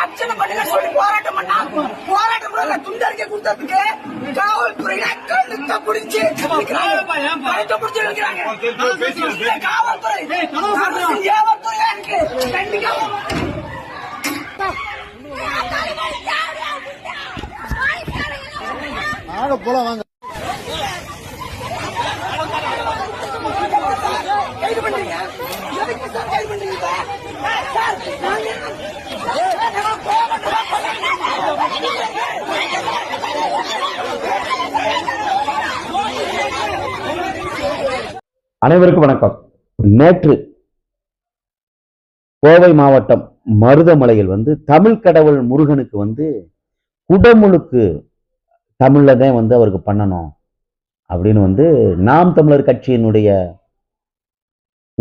பிரச்சனை பண்ணுங்க சொல்லி போராட்டம் பண்ணா போராட்டம் பண்ணல துண்டறிக்கை கொடுத்ததுக்கு காவல்துறையில கழுத்த பிடிச்சு கழுத்த பிடிச்சு இருக்கிறாங்க காவல்துறை. ஏவல்துறையா இருக்கு போலாம் வாங்க. கைது பண்றீங்க எதுக்கு சார் கைது பண்றீங்க சார்? சார், நாங்க நாங்க போராட்டம் அனைவருக்கும் வணக்கம். நேற்று கோவை மாவட்டம் மருதமலையில் வந்து தமிழ் கடவுள் முருகனுக்கு வந்து குடமுழுக்கு தமிழ்ல தான் வந்து அவருக்கு பண்ணணும் அப்படின்னு வந்து நாம் தமிழர் கட்சியினுடைய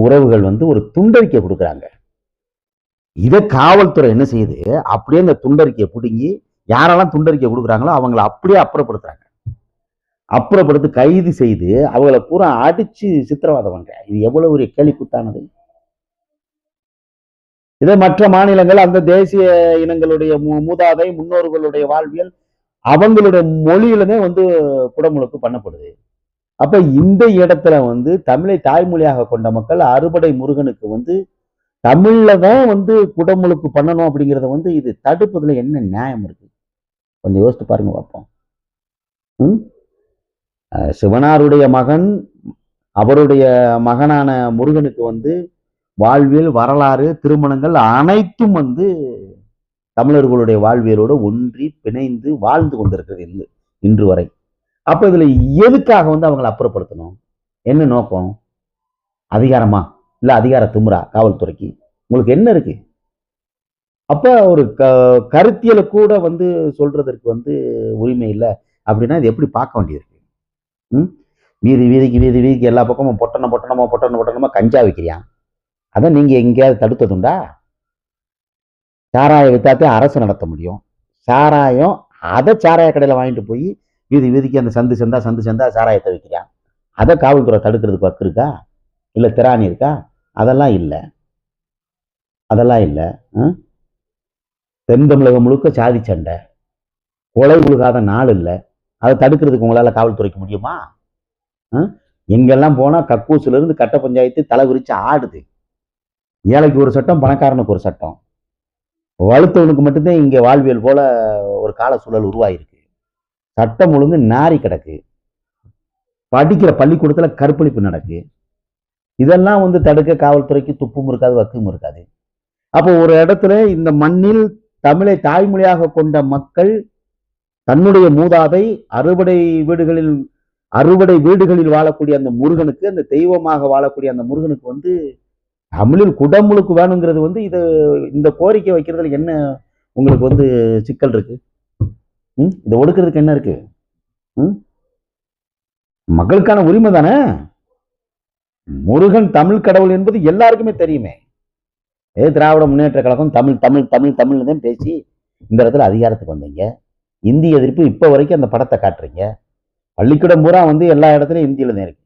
உறவுகள் வந்து ஒரு துண்டறிக்கை கொடுக்குறாங்க. இதை காவல்துறை என்ன செய்யுது? அப்படியே அந்த துண்டறிக்கையை பிடுங்கி யாரெல்லாம் துண்டறிக்கை கொடுக்குறாங்களோ அவங்கள அப்படியே அப்புறப்படுத்துறாங்க. அப்புறப்படுத்தி கைது செய்து அவங்கள பூரா அடிச்சு சித்திரவாதம் பண்றேன் இது எவ்வளவு ஒரு கேலி குத்தானது இதே மற்ற மாநிலங்கள் அந்த தேசிய இனங்களுடைய மூதாதை முன்னோர்களுடைய வாழ்வியல் அவங்களுடைய மொழியிலுமே வந்து குடமுழுக்கு பண்ணப்படுது. அப்ப இந்த இடத்துல வந்து தமிழை தாய்மொழியாக கொண்ட மக்கள் அறுபடை முருகனுக்கு வந்து தமிழ்ல தான் வந்து குடமுழுக்கு பண்ணணும் அப்படிங்கிறத வந்து இது தடுப்பதுல என்ன நியாயம் இருக்கு? கொஞ்சம் யோசித்து பாருங்க பார்ப்போம் ம்? சிவனாருடைய மகன் அவருடைய மகனான முருகனுக்கு வந்து வாழ்வியல் வரலாறு திருமணங்கள் அனைத்தும் வந்து தமிழர்களுடைய வாழ்வியலோடு ஒன்றி பிணைந்து வாழ்ந்து கொண்டிருக்கிறது இன்று இன்று வரை. அப்போ இதில் எதுக்காக வந்து அவங்களை அப்புறப்படுத்தணும்? என்ன நோக்கம்? அதிகாரமா? இல்லை அதிகார திமுறா காவல்துறைக்கு? உங்களுக்கு என்ன இருக்கு? அப்போ ஒரு க கருத்தியலை கூட வந்து சொல்றதற்கு வந்து உரிமை இல்லை. அப்படின்னா இது எப்படி பார்க்க வேண்டியது வீதி வீதிக்கு வீதி வீதிக்கு எல்லா பக்கமும் பொட்டணம் பொட்டணமா பொட்டணம் பொட்டணமா கஞ்சா விற்கிறியான் அதை நீங்க எங்கேயாவது தடுத்ததுண்டா? சாராயம் வித்தாத்தே அரசு நடத்த முடியும். சாராயம் அதை சாராய கடையில் வாங்கிட்டு போய் வீதி வீதிக்கு அந்த சந்து சந்தா சந்து சந்தா சாராயத்தை விற்கிறான் அதை காவல்துறை தடுக்கிறதுக்கு வக்கு இருக்கா? இல்லை திராணி இருக்கா? அதெல்லாம் இல்லை. அதெல்லாம் இல்லை. தென் தமிழகம் முழுக்க சாதி சண்டை. கொலை முழுகாத நாள் இல்லை. அதை தடுக்கிறதுக்கு உங்களால் காவல்துறைக்கு முடியுமா? எங்கெல்லாம் போனால் கக்கூசுல இருந்து கட்ட பஞ்சாயத்து தலை விரிச்சு ஆடுது. ஏழைக்கு ஒரு சட்டம் பணக்காரனுக்கு ஒரு சட்டம். வலுத்தவனுக்கு மட்டும்தான் இங்கே வாழ்வியல் போல ஒரு கால சூழல் உருவாயிருக்கு. சட்டம் ஒழுங்கு நாரி கிடக்கு. படிக்கிற பள்ளிக்கூடத்தில் கற்பழிப்பு நடக்கு. இதெல்லாம் வந்து தடுக்க காவல்துறைக்கு துப்பும் இருக்காது வக்கும் இருக்காது. அப்போ ஒரு இடத்துல இந்த மண்ணில் தமிழை தாய்மொழியாக கொண்ட மக்கள் தன்னுடைய மூதாதை அறுபடை வீடுகளில் அறுபடை வீடுகளில் வாழக்கூடிய அந்த முருகனுக்கு அந்த தெய்வமாக வாழக்கூடிய அந்த முருகனுக்கு வந்து தமிழில் குடமுழுக்கு வேணுங்கிறது வந்து இது இந்த கோரிக்கை வைக்கிறதுல என்ன உங்களுக்கு வந்து சிக்கல் இருக்கு? ம்? இதை ஒடுக்கிறதுக்கு என்ன இருக்கு? ம்? மக்களுக்கான உரிமை தானே? முருகன் தமிழ் கடவுள் என்பது எல்லாருக்குமே தெரியுமே. ஏ திராவிட முன்னேற்ற கழகம் தமிழ் தமிழ் தமிழ் தமிழ்னு தான் பேசி இந்த இடத்துல அதிகாரத்துக்கு வந்தீங்க. இந்தி எதிர்ப்பு இப்போ வரைக்கும் அந்த படத்தை காட்டுறீங்க. பள்ளிக்கூடம் பூரா வந்து எல்லா இடத்துலையும் இந்தியில தான் இருக்கு.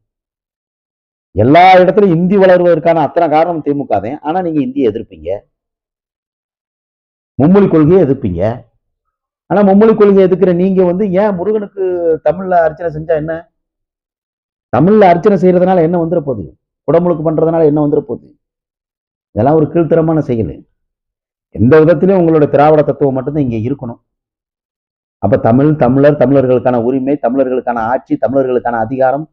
எல்லா இடத்துலையும் இந்தி வளர்வதற்கான அத்தனை காரணம் திமுக தான். ஆனா நீங்க இந்தியை எதிர்ப்பீங்க. மும்மொழி கொள்கையை எதிர்ப்பீங்க. ஆனா மும்மொழி கொள்கையை எதிர்க்கிற நீங்க வந்து ஏன் முருகனுக்கு தமிழ்ல அர்ச்சனை செஞ்சா என்ன? தமிழ்ல அர்ச்சனை செய்யறதுனால என்ன வந்துட போகுது? குடமுழுக்கு பண்றதுனால என்ன வந்துட போகுது? இதெல்லாம் ஒரு கீழ்த்தரமான செயல். எந்த விதத்திலையும் உங்களோட திராவிட தத்துவம் மட்டும்தான் இங்க இருக்கணும். அப்ப தமிழ் தமிழர் தமிழர்களுக்கான உரிமை தமிழர்களுக்கான ஆட்சி தமிழர்களுக்கான அதிகாரம்.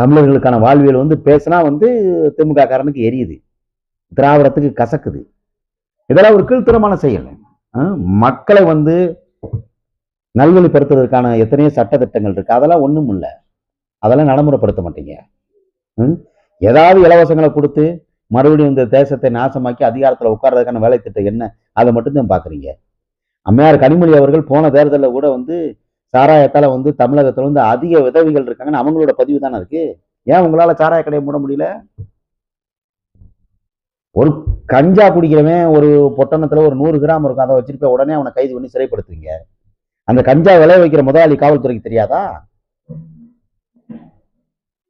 தமிழர்களுக்கான வாழ்வியல் வந்து பேசினா வந்து திமுக காரனுக்கு எரியுது. திராவிடத்துக்கு கசக்குது. இதெல்லாம் ஒரு கீழ்த்தரமான செயல். மக்களை வந்து நல்வழிப்படுத்துவதற்கான எத்தனையோ சட்டத்திட்டங்கள் இருக்கு. அதெல்லாம் ஒண்ணும் இல்லை. அதெல்லாம் நடைமுறைப்படுத்த மாட்டீங்க. ஏதாவது இலவசங்களை கொடுத்து மறுபடியும் இந்த தேசத்தை நாசமாக்கி அதிகாரத்தில் உட்கார்றதுக்கான வேலை திட்டம் என்ன? அதை மட்டும்தான் பார்க்குறீங்க அம்மையார் கனிமொழி அவர்கள் போன தேர்தலில் கூட வந்து சாராயத்தால வந்து தமிழகத்துல வந்து அதிக விதவிகள் இருக்காங்கன்னு அவங்களோட பதிவு தானே இருக்கு? ஏன் உங்களால சாராய கடையை மூட முடியல? ஒரு கஞ்சா குடிக்கிறவன் ஒரு பொட்டணத்துல ஒரு நூறு கிராம் இருக்கும். அதை வச்சிருப்ப உடனே அவனை கைது பண்ணி சிறைப்படுத்துவீங்க அந்த கஞ்சா விளைய வைக்கிற முதலாளி காவல்துறைக்கு தெரியாதா?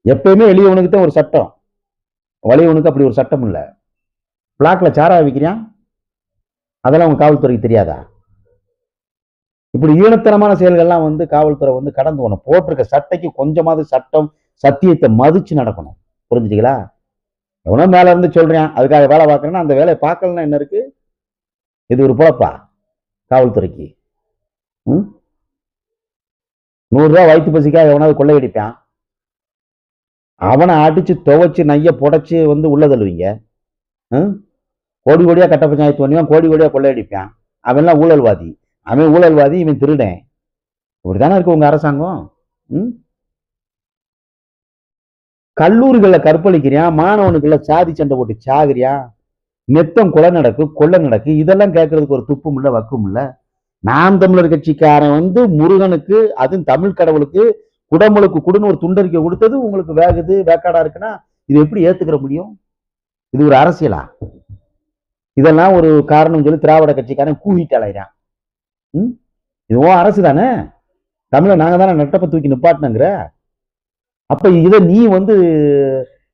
எப்பயுமே எளியவனுக்கு தான் ஒரு சட்டம். வலியவனுக்கு அப்படி ஒரு சட்டம் இல்லை. பிளாக்ல சாராய விற்கிறான் அதெல்லாம் அவங்க காவல்துறைக்கு தெரியாதா? இப்படி ஈனத்தனமான செயல்கள்லாம் வந்து காவல்துறை வந்து கடந்து போகணும். போட்டிருக்க சட்டைக்கு கொஞ்சமாவது சட்டம் சத்தியத்தை மதிச்சு நடக்கணும். புரிஞ்சுட்டீங்களா? எவனோ மேல இருந்து சொல்றேன் அதுக்காக வேலை பார்க்கறேன்னா அந்த வேலையை பார்க்கலன்னா என்ன இருக்கு? இது ஒரு பொழப்பா காவல்துறைக்கு? ம்? நூறுரூவா வயிற்று பசிக்காக எவனாவது கொள்ளையடிப்பான்? அவனை அடிச்சு துவைச்சு நைய புடைச்சி வந்து உள்ள தள்ளுவீங்க. கோடி கோடியா கட்ட பஞ்சாயத்து பண்ணுவான் கோடி கோடியா கொள்ளையடிப்பான். அவன்லாம் ஊழல்வாதி. அவன் ஊழல்வாதி இவன் திருடன். இப்படிதானே இருக்கு உங்க அரசாங்கம்? ம்? கல்லூரிகளில் கற்பழிக்கிறியான் மாணவனுக்குள்ள சாதி சண்டை போட்டு சாகுறியான் நெத்தம் கொலை நடக்கு கொள்ளை நடக்கு இதெல்லாம் கேட்கறதுக்கு ஒரு துப்பும் இல்லை வக்கும் இல்லை. நாம் தமிழர் கட்சிக்காரன் வந்து முருகனுக்கு அதுவும் தமிழ் கடவுளுக்கு குடமுழுக்கு குடுன்னு ஒரு துண்டறிக்கை கொடுத்தது உங்களுக்கு வேகுது வேக்காடா இருக்குன்னா இது எப்படி ஏத்துக்கிற முடியும்? இது ஒரு அரசியலா? இதெல்லாம் ஒரு காரணம் சொல்லி திராவிட கட்சிக்காரன் கூவிட்டு அலைகிறான் ம்? இது ஓ அரசு தானே? தமிழை நாங்கள் தானே நட்டப்ப தூக்கி நிப்பாட்டினங்கிற? அப்போ இதை நீ வந்து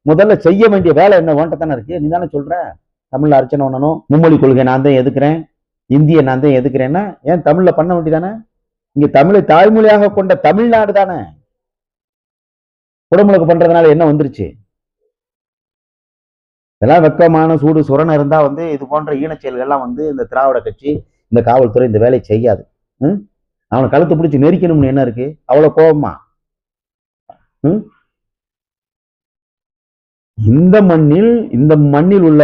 முதல்ல செய்ய வேண்டிய வேலை என்ன? வேண்ட தானே இருக்கு. நீ தானே சொல்கிற தமிழில் அர்ச்சனை பண்ணணும். மும்மொழி கொள்கை நான் தான் எதுக்குறேன்? இந்தியை நான் தான் எதுக்குறேன்னா ஏன் தமிழ்ல பண்ண வேண்டியதானே? இங்க தமிழை தாய்மொழியாக கொண்ட தமிழ்நாடு தானே? குடமுழுக்கு பண்றதுனால என்ன வந்துருச்சு? இதெல்லாம் வெக்கமான சூடு சுரணம் இருந்தால் வந்து இது போன்ற ஈனச் செயல்கள்லாம் வந்து இந்த திராவிட கட்சி இந்த காவல்துறை இந்த வேலையை செய்யாது. ம்? அவனை கழுத்தை பிடிச்சி நெரிக்கணும்னு என்ன இருக்கு? அவ்வளவு கோபமா? ம்? இந்த மண்ணில் இந்த மண்ணில் உள்ள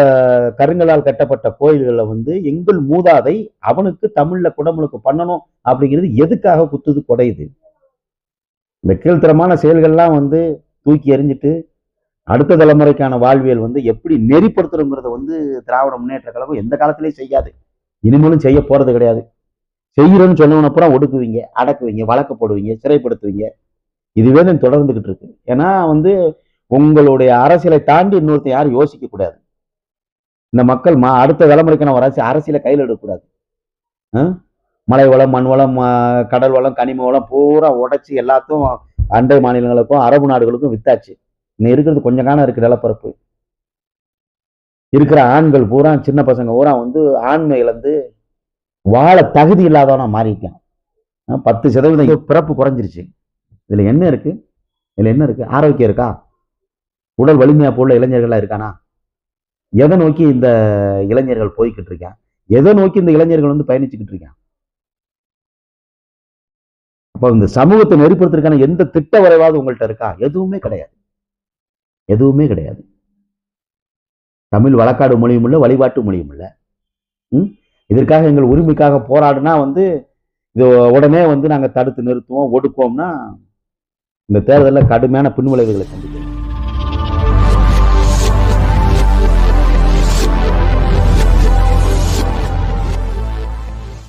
கருங்கலால் கட்டப்பட்ட கோயில்களில் வந்து எங்கள் மூதாதை அவனுக்கு தமிழ்ல குடமுழுக்கு பண்ணணும் அப்படிங்கிறது எதுக்காக குத்துது குடையுது இந்த கீழ்த்தரமான செயல்கள்லாம் வந்து தூக்கி எறிஞ்சிட்டு அடுத்த தலைமுறைக்கான வாழ்வியல் வந்து எப்படி நெறிப்படுத்துறோங்கிறத வந்து திராவிட முன்னேற்ற கழகம் எந்த காலத்திலையும் செய்யாது. இனிமேலும் செய்ய போறது கிடையாது. செய்யறேன்னு சொன்னவன அப்புறம் ஒடுக்குவீங்க அடக்குவீங்க வழக்கு போடுவீங்க சிறைப்படுத்துவீங்க. இதுவே தான் தொடர்ந்துகிட்டு இருக்கு. ஏன்னா வந்து உங்களுடைய அரசியலை தாண்டி இன்னொருத்தன் யாரும் யோசிக்க கூடாது. இந்த மக்கள் மா அடுத்த தலைமுறைக்கான ஒரு அரசியல் அரசியலை கையில் எடுக்கக்கூடாது. மலை வளம் மண் வளம் கடல் வளம் கனிம வளம் பூரா உடைச்சி எல்லாத்தையும் அண்டை மாநிலங்களுக்கும் அரபு நாடுகளுக்கும் வித்தாச்சு. இன்னும் இருக்கிறது கொஞ்சம் காலம் இருக்கு நிலப்பரப்பு. இருக்கிற ஆண்கள் பூரா சின்ன பசங்க பூரா வந்து ஆண்மை இழந்து வாழ தகுதி இல்லாதவனா மாறிட்டான். பத்து சதவீதம் பிறப்பு குறைஞ்சிருச்சு. இதுல என்ன இருக்கு? இதுல என்ன இருக்கு? ஆரோக்கியம் இருக்கா? உடல் வலிமையா போல இளைஞர்களா இருக்கானா? எதை நோக்கி இந்த இளைஞர்கள் போய்கிட்டு இருக்கேன்? எதை நோக்கி இந்த இளைஞர்கள் வந்து பயணிச்சுக்கிட்டு இருக்கேன்? அப்போ இந்த சமூகத்தை நெறிப்படுத்துறதுக்கான எந்த திட்ட வரைவாவது உங்கள்கிட்ட இருக்கா? எதுவுமே கிடையாது. எதுவுமே கிடையாது. தமிழ் வழக்காடு மொழியும் இல்லை வழிபாட்டு மொழியும் இல்லை இதற்காக எங்கள் உரிமைக்காக போராடுனா வந்து இது உடனே வந்து நாங்கள் தடுத்து நிறுத்துவோம் ஒடுக்குவோம்னா இந்த தேர்தலில் கடுமையான பின்விளைவுகளை சந்திக்கிறோம்